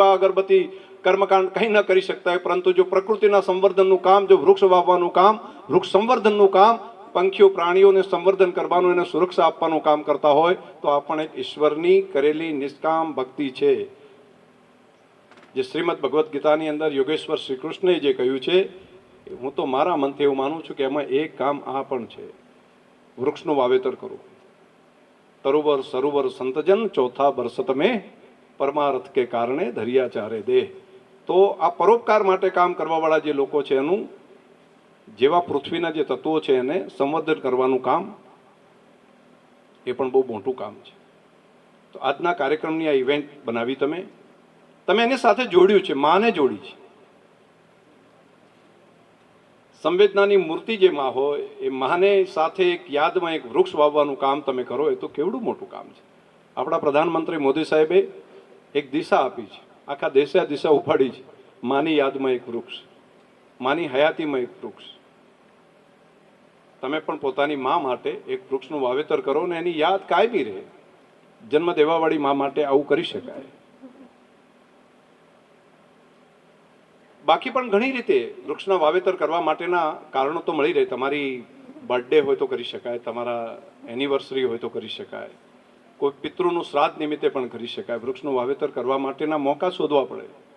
દીવા અગરબત્તી કર્મકાંડ કંઈ ન કરી શકતા હોય, પરંતુ જો પ્રકૃતિના સંવર્ધનનું કામ, જો વૃક્ષ વાવવાનું કામ, વૃક્ષ સંવર્ધનનું કામ, પંખીઓ, પ્રાણીઓને સંવર્ધન કરવાનું, એને સુરક્ષા આપવાનું કામ કરતા હોય, તો આ પણ એક ઈશ્વરની કરેલી નિષ્કામ ભક્તિ છે. જે શ્રીમદ ભગવદ્ ગીતાની અંદર યોગેશ્વર શ્રી કૃષ્ણે જે કહ્યું છે, હું તો મારા મનથી એવું માનું છું કે એમાં એક કામ આ પણ છે. વૃક્ષનું વાવેતર કરવું તરુવર, સરોવર, સંતજન, ચોથા વર્ષ તમે પરમાર્થ કે કારણે ધરિયા ચારે દેહ. તો આ પરોપકાર માટે કામ કરવાવાળા જે લોકો છે એનું, જેવા પૃથ્વીના જે તત્વો છે એને સંવર્ધન કરવાનું કામ, એ પણ બહુ મોટું કામ છે. તો આજના કાર્યક્રમની આ ઇવેન્ટ બનાવી તમે. તમે એની સાથે જોડ્યું છે, માને જોડી છે. સંવેદનાની મૂર્તિ જે માં હોય, એ માને સાથે એક યાદમાં એક વૃક્ષ વાવવાનું કામ તમે કરો, એ તો કેવડું મોટું કામ છે. આપણા પ્રધાનમંત્રી મોદી સાહેબે એક દિશા આપી છે. આખા દેશે દિશા ઉપાડી છે. માની યાદમાં એક વૃક્ષ. માની હયાતીમાં એક વૃક્ષ. તમે પણ પોતાની મા માટે એક વૃક્ષનું વાવેતર કરો ને એની યાદ કાયમી રહે. જન્મ દેવાવાળી મા માટે આવું કરી શકાય. બાકી પણ ઘણી રીતે વૃક્ષના વાવેતર કરવા માટેના કારણો તો મળી રહે. તમારી બર્થડે હોય તો કરી શકાય, તમારા એનિવર્સરી હોય તો કરી શકાય. કોઈ પિતૃનું શ્રાદ્ધ નિમિત્તે પણ કરી શકાય. વૃક્ષનું વાવેતર કરવા માટેના મોકા શોધવા પડે.